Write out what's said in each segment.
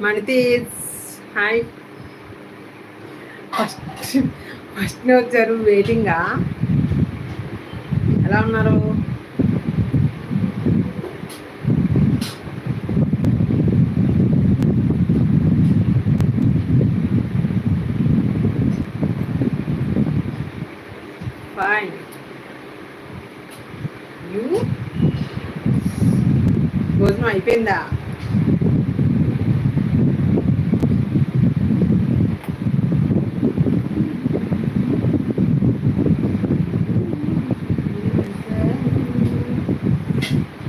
మణితేజ్ hi. First first వచ్చారు వెయిటింగా ఎలా ఉన్నారు ఫైన్ యూ భోజనం అయిపోయిందా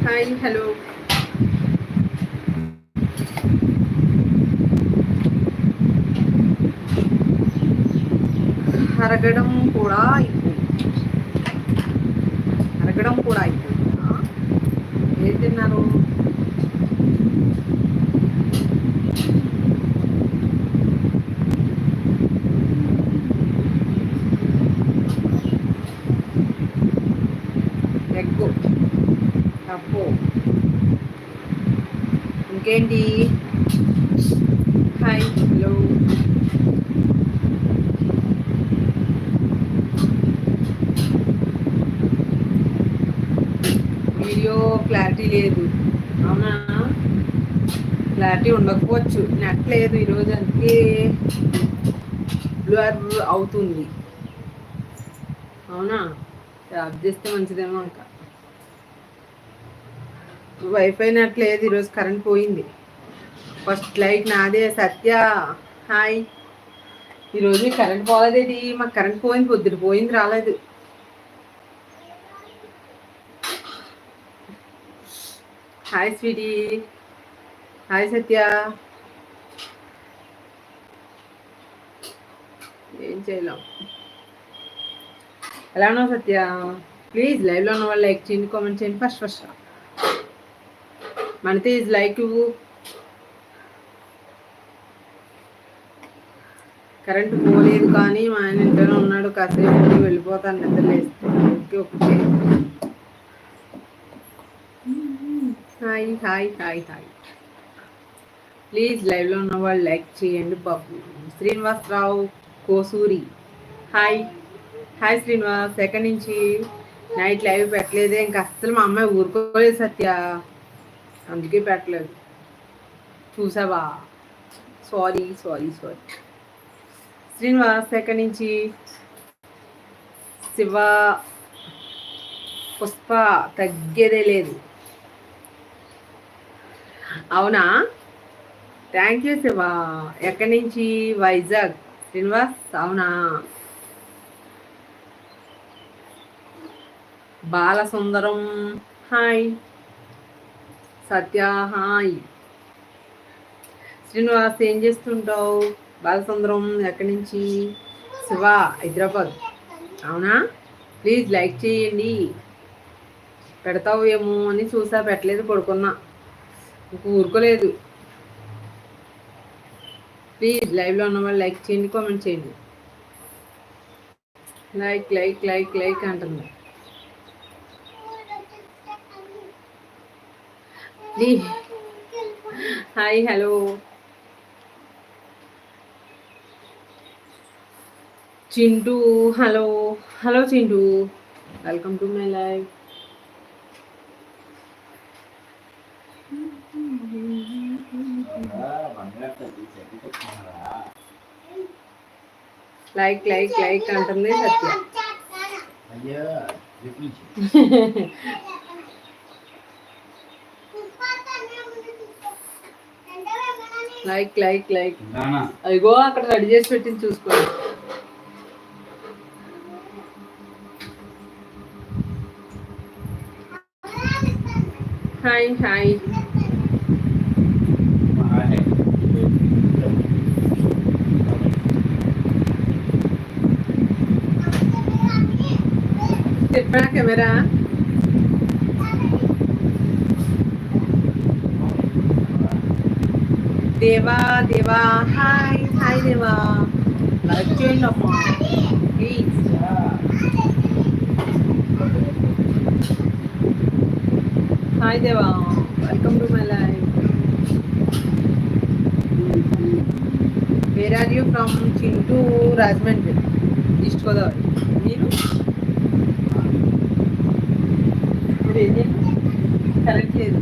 హాయ్ హలో అరగడం కూడా అయిపోయింది. అరగడం కూడా అయిపోయింది? ఏం తిన్నారు? అబ్బో. ఇంకేంటి? హాయ్ హలో వీడియో క్లారిటీ లేదు. అవునా? క్లారిటీ ఉండకపోవచ్చు. నెట్ లేదు ఈరోజు అందుకే బ్లర్ అవుతుంది. అవునా? ఆఫ్ చేస్తే మంచిదేమో ఇంకా. వైఫై నట్లేదు ఈరోజు కరెంట్ పోయింది. ఫస్ట్ లైట్ నాదే సత్య. హాయ్. ఈరోజు మీకు కరెంట్ పోలేదేటి? మాకు కరెంట్ పోయింది పొద్దున పోయింది రాలేదు. Hi sweetie. హాయ్ సత్య. ఏం చేయలేం. ఎలా ఉన్నావు సత్య? ప్లీజ్ లైవ్లో ఉన్న వాళ్ళు లైక్ చేయండి కామెంట్ చేయండి ఫస్ట్ ఫస్ట్. మన తీజ్ లైక్ ఇవ్వు కరెంట్ పోలేదు కానీ మా ఆయన ఇంట్లోనే ఉన్నాడు కాసేపు ఉండి వెళ్ళిపోతాను నిద్రలేస్తే okay okay. Hi hi hi hi please లైవ్లో ఉన్న వాళ్ళు లైక్ చేయండి బాబు. Srinivasarao Kosuri. Hi hi Srinivas. ఎక్కడి నుంచి? నైట్ లైవ్ పెట్టలేదే. ఇంకా అస్సలు మా అమ్మాయి ఊరుకోలేదు సత్య. అందుకే పెట్టలేదు. చూసావా? సారీ సారీ సారీ శ్రీనివాస్ ఎక్కడి నుంచి? శివ పుష్ప తగ్గేదే లేదు. అవునా? Thank you Siva. ఎక్కడి నుంచి? వైజాగ్. శ్రీనివాస్ అవునా? బాలసుందరం. హాయ్ సత్యాహాయ్. శ్రీనివాస్ ఏం చేస్తుంటావు? బాలచంద్రం ఎక్కడి నుంచి? శివ హైదరాబాద్. అవునా? ప్లీజ్ లైక్ చేయండి. పెడతావు ఏమో అని చూసా పెట్టలేదు పడుకున్నా. ఇంక ఊరుకోలేదు. ప్లీజ్ లైవ్లో ఉన్న వాళ్ళు లైక్ చేయండి కామెంట్ చేయండి. లైక్ లైక్ లైక్ లైక్ అంటుంది. Hi hello. Chintu hello. Hello Chintu. Welcome to my live like like like అంటుంది సత్య. Like like like. అదిగో అక్కడ రెడీ చేసి పెట్టింది చూసుకోండి. Hi hi. చెప్పా camera? Deva Deva hi hi Deva like చేయండి అమ్మా please hi Deva welcome to my life where are you from Chintu Rajahmundry East Godavari మీరు మీరు ఏం చేయండి కరెక్ట్ లేదు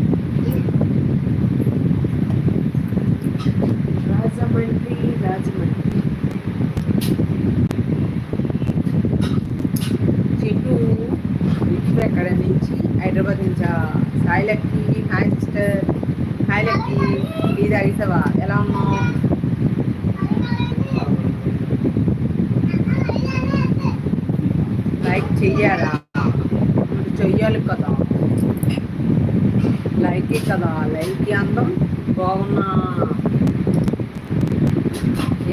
రాజమండ్రి చెట్టు ఇప్పుడు ఎక్కడ నుంచి హైదరాబాద్ నుంచి Sai Lucky hi sister hi tea తాగిసావా ఎలా ఉన్నావు? లైక్ చెయ్యాలా? చెయ్యాలి కదా. లైక్ కదా. లైక్ అందం. బాగున్నా.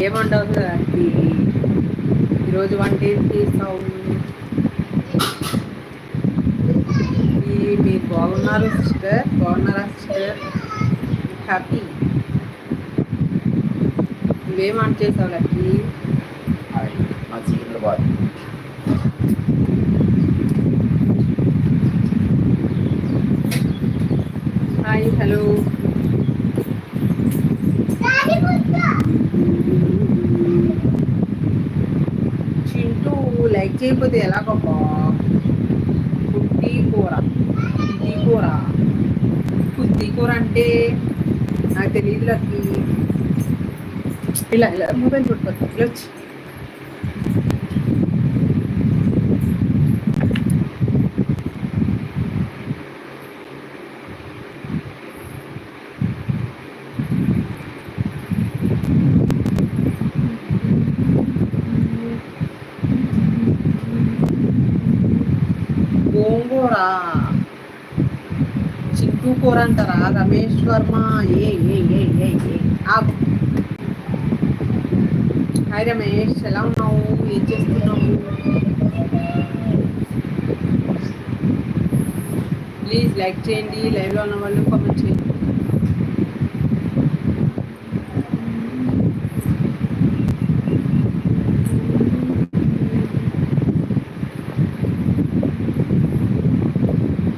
ఏమంటావు దానికి ఈరోజు వంట ఏం చేస్తావు మీరు బాగున్నారు సిస్టర్? బాగున్నారా సిస్టర్? హ్యాపీ. నువ్వేం వంట చేసావు Lucky? Hi hello Chintu like చేయకపోతే ఎలాగబ్బా కుట్టి కూర. కుద్ది కూర. కుద్ది కూర అంటే నాకు తెలియదు లక్కి. ఇలా ఇలా మొబైల్ పట్టుకోవచ్చు ఇలా వచ్చి. టూ ఫోర్ అంటారా రమేష్ వర్మ ఏ ఏ ఏ ఏ ఏ. హాయ్ రమేష్ ఎలా ఉన్నావు? ఏం చేస్తున్నావు? ప్లీజ్ లైక్ చేయండి లైవ్లో ఉన్న వాళ్ళు కామెంట్ చేయండి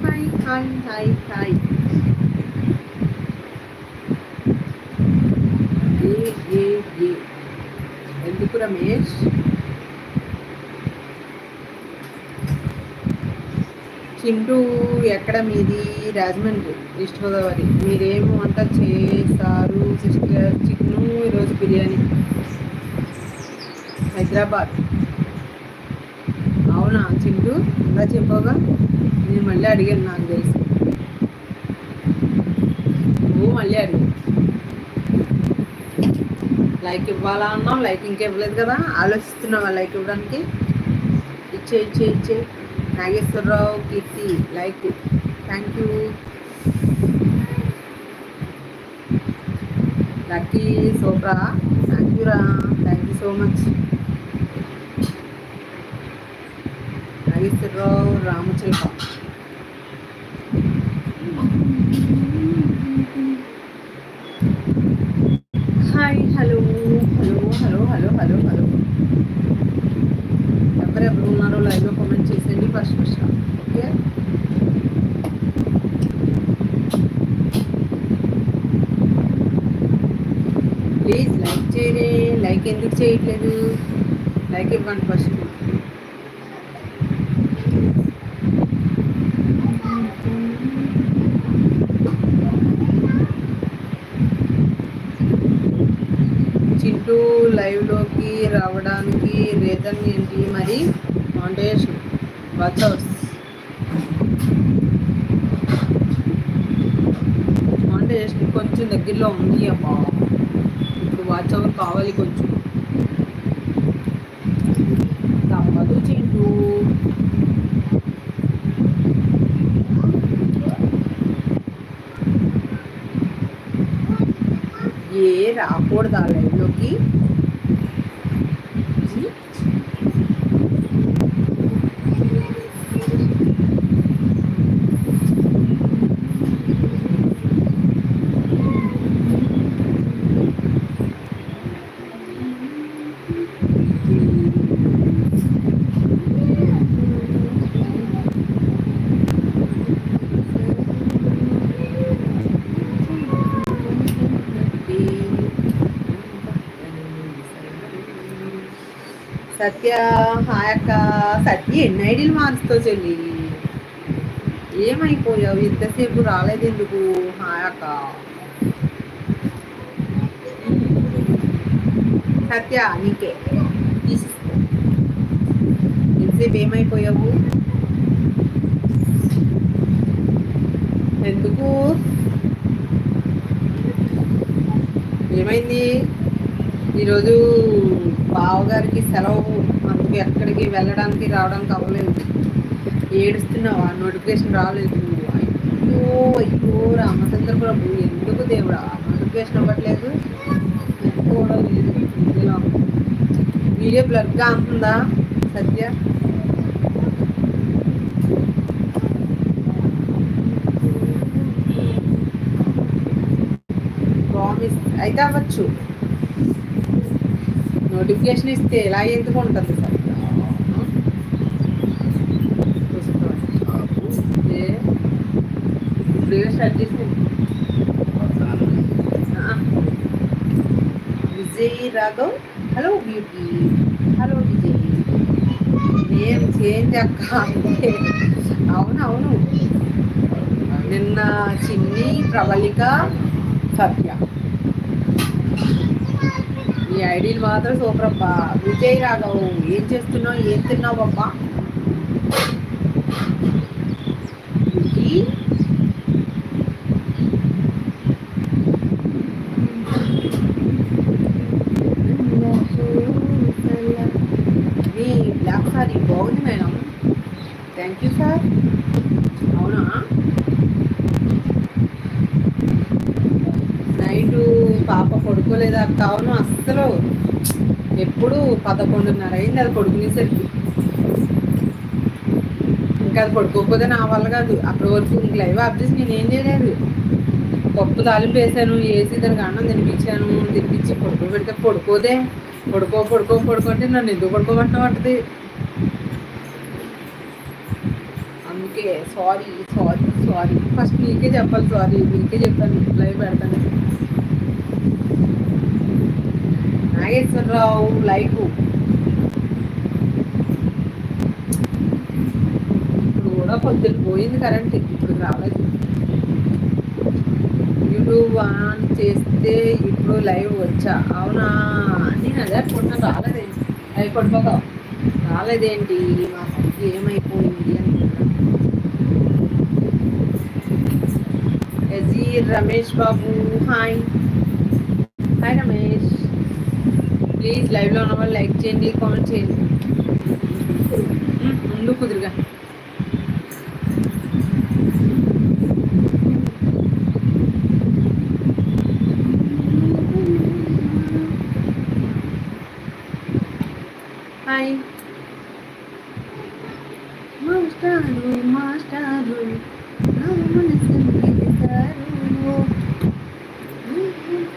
హాయ్ హాయ్ హాయ్ హాయ్ ఏ ఏ ఏ ఎందుకు రమేష్ చింటూ ఎక్కడ మీది? రాజమండ్రి ఈస్ట్ గోదావరి. మీరేమో వంట చేశారు సిస్టర్ చికెను ఈరోజు బిర్యానీ. హైదరాబాద్. అవునా చింటూ? ఇలా చెప్పగా నేను మళ్ళీ అడిగాను నాకు తెలిసి. నువ్వు మళ్ళీ అడిగాను లైక్ ఇవ్వాలా అన్నావు? లైక్ ఇంకా ఇవ్వలేదు కదా? ఆలోచిస్తున్నావా లైక్ ఇవ్వడానికి? ఇచ్చే ఇచ్చే ఇచ్చే. Nageswararao Keerthi like thank you Lucky సోప్రా thank you రా thank you so much Nageswararao Ramachilka hi hello hello hello hello hello hello ఎవరెవరు ఉన్నారో లైవ్లో కామెంట్ చేసేయండి first first okay please like చేయరే like ఎందుకు చేయట్లేదు? లైక్ ఇవ్వండి ఫస్ట్. చింటూ లైవ్లోకి రావడానికి రీజన్ ఏంటి మరి? ఫౌండేషన్ వాచ్ ఫౌండేషన్ కొంచెం దగ్గరలో ఉంది అమ్మా. వాచ్ అవర్ కావాలి కొంచెం. తప్పదు చింటూ. ఏ రాకూడదు ఆ లైన్లోకి. సత్య హాయక్క సత్య ఎన్ని ఐడీలు మార్చుతో చెల్లి? ఏమైపోయావు? ఇంతసేపు రాలేదు ఎందుకు హాయక్క సత్య నీకే. తీసుకో ఎంతసేపు ఏమైపోయావు? ఎందుకు? ఏమైంది? ఈరోజు బావగారికి సెలవు. అందుకు ఎక్కడికి వెళ్ళడానికి రావడానికి అవ్వలేదు. ఏడుస్తున్నావా? నోటిఫికేషన్ రాలేదు. అయ్యో అయ్యో రామచంద్ర ప్రభు ఎందుకు దేవుడా? నోటిఫికేషన్ అవ్వట్లేదు. కూడా లేదు. ఇందులో వీడియో బ్లర్గా అంటుందా సత్య? ప్రామిస్ అయితే అవ్వచ్చు. నోటిఫికేషన్ ఇస్తే ఎలా ఎందుకు ఉంటుంది సార్? ఇప్పుడు స్టార్ట్ చేసింది. Vijay Raghav? Hello beauty hello Vijay. Name change అక్క? అవునవును అవును అవును. నిన్న చిన్ని ప్రబలిక సత్య ఈ ఐడీలు మాత్రం సూపర్ అబ్బా విజయ్ రాఘవ్ ఏం చేస్తున్నావు ఏం తిన్నావు అబ్బా బ్యూటీ మీ బ్లాక్ సారీ బాగుంది మేడం థ్యాంక్ యూ సార్ అవునా నైట్ పడుకోలేదు పడుకోలేదా కావును అస్సలు. ఎప్పుడు పదకొండున్నర అయింది అది పడుకునేసరికి. ఇంకా అది పడుకోకపోతే నా వల్ల కాదు. అప్పటి వరకు ఇంక లైవ్ ఆఫ్ నేనేం నేను ఏం చేయలేదు. పప్పు తాలింపు వేసాను వేసి దానికి అన్నం తినిపించాను తినిపించి పడుకోబెడితే పడుకోదే. పడుకో పడుకో పడుకుంటే నన్ను ఎందుకు పడుకోమంటున్నావు అంటది. అందుకే సారీ సారీ సారీ. ఫస్ట్ మీకే చెప్పాలి సారీ. మీకే చెప్పాను లైవ్ పెడతాను నాగేశ్వరరావు లైవ్ ఇప్పుడు కూడా పొద్దున పోయింది కరెంట్ ఇప్పుడు రాలేదు. యూట్యూబ్ ఆన్ చేస్తే ఇప్పుడు లైవ్ వచ్చా? అవునా? నేను అదే అనుకుంటున్నా రాలేదేంటి లైవ్ పడిపోతావు రాలేదేంటి? మా ఫోన్కి ఏమైపోయింది అనుకుంటున్నా Ramesh Babu hi. Hi Ramesh. Please లైవ్లో ఉన్న వాళ్ళు లైక్ చేయండి కామెంట్ చేయండి. ఉమ్, ఉండు కుదురుగా. హాయ్ మాస్టారు మాస్టారు నా మనసుని గెలిచారు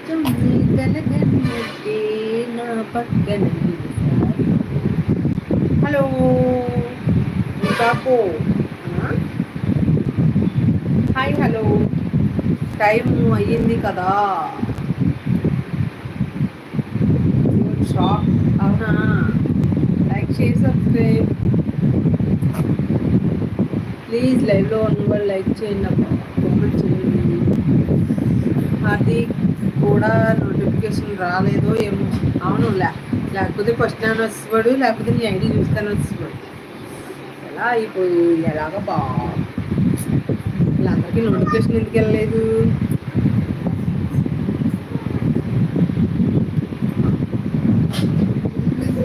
తొమ్మిది కలగన్నట్టే నా hello Bapu hi hello time అయ్యింది కదా షాక్ అవునా లైక్ చేసి సబ్స్క్రైబ్ ప్లీజ్ లైవ్లో ఉన్న వాళ్ళు లైక్ చేయండి అమ్మా కామెంట్ చేయండి హార్దిక్ కూడా నోటిఫికేషన్ రాలేదో ఏమో. అవును లే లేకపోతే ఫస్ట్ నేను వచ్చేవాడు లేకపోతే నీ ఐడి చూస్తాను వచ్చేవాడు ఎలా అయిపోయి ఎలాగ బా వీళ్ళందరికీ నోటిఫికేషన్ ఎందుకు వెళ్ళలేదు?